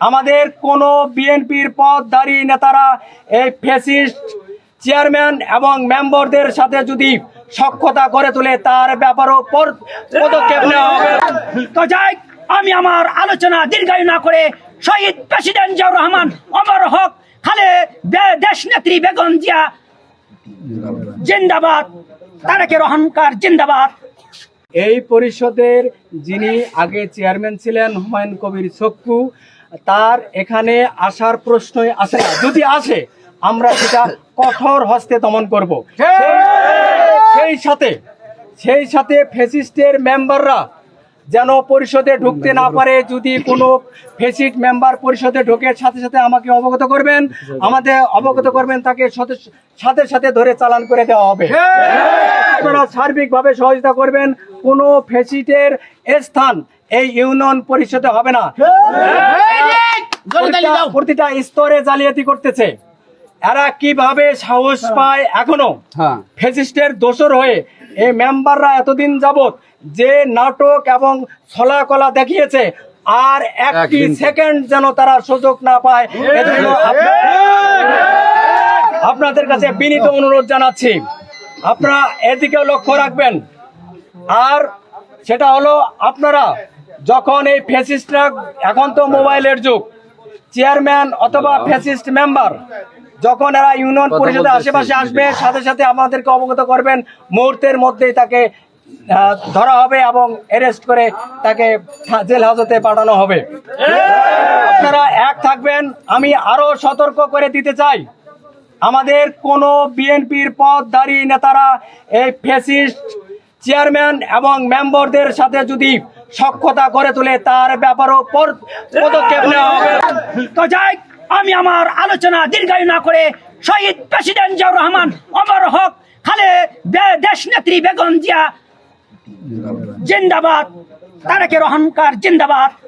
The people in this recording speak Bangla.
আমাদের কোনো বিএনপির পদধারী নেতারা এই ফেসিস্ট চেয়ারম্যান এবং মেম্বারদের সাথে যদি সক্ষতা করে তোলে তার ব্যাপারেও পর- পদক্ষেপ নেওয়া হবে। তো যাই আমি আমার আলোচনা দীর্ঘায়ু না করে শহীদ প্রেসিডেন্ট জিয়াউর রহমান অমর হক খালে দেশ নেত্রী বেগম জিয়া জিন্দাবাদ তারেকের অহংকার জিন্দাবাদ। এই পরিষদের যিনি আগে চেয়ারম্যান ছিলেন হুমায়ুন কবির চক্কু তার এখানে আসার প্রশ্নই আসে না। যদি আসে আমরা সেটা কঠোর হস্তে দমন করব। সেই সাথে সেই সাথে ফেসিস্টের মেম্বাররা যেন পরিষদে ঢুকতে না পারে যদি কোনো ফেসিস্ট মেম্বার পরিষদে ঢোকে সাথে সাথে আমাকে অবগত করবেন। আমাদের অবগত করবেন তাকে সাথে- সাথে সাথে ধরে চালান করে দেওয়া হবে। আপনারা সার্বিকভাবে সহযোগিতা করবেন কোনো ফেসিটের স্থান এই ইউনিয়ন পরিষদে হবে না। প্রতিটা- স্তরে জালিয়াতি করতেছে। এরা কীভাবে সাহস পায় এখনও? ফেসিস্টের দোষর হয়ে এই মেম্বাররা এতদিন যাবত যে নাটক এবং ছলাকলা দেখিয়েছে আর একটি সেকেন্ড যেন তারা সুযোগ না পায় এজন্য আপনাদের কাছে বিনীত অনুরোধ জানাচ্ছি। আপনারা এদিকে লক্ষ্য রাখবেন। আর সেটা হলো আপনারা যখন এই ফেসিস্টরা এখন তো মোবাইলের যুগ চেয়ারম্যান অথবা ফেসিস্ট মেম্বার যখন এরা ইউনিয়ন পরিষদের আশেপাশে আসবে সাথে সাথে আমাদেরকে অবগত করবেন মুহূর্তের মধ্যেই তাকে ধরা হবে এবং অ্যারেস্ট করে তাকে জেল হাজতে পাঠানো হবে। আপনারা এক থাকবেন আমি আরও সতর্ক করে দিতে চাই। আমাদের কোনো বিএনপির পদধারী নেতারা এই ফেসিস্ট চেয়ারম্যান এবং মেম্বারদের সাথে যদি সক্ষতা গড়ে তুলে তার ব্যাপারেও পর- পদক্ষেপ নেওয়া হবে। তো যাই আমি আমার আলোচনা দীর্ঘায়ু না করে শহীদ প্রেসিডেন্ট জিয়াউর রহমান, অমর হক খালে দেশ নেত্রী বেগম জিয়া, জিন্দাবাদ তারেকের অহংকার জিন্দাবাদ।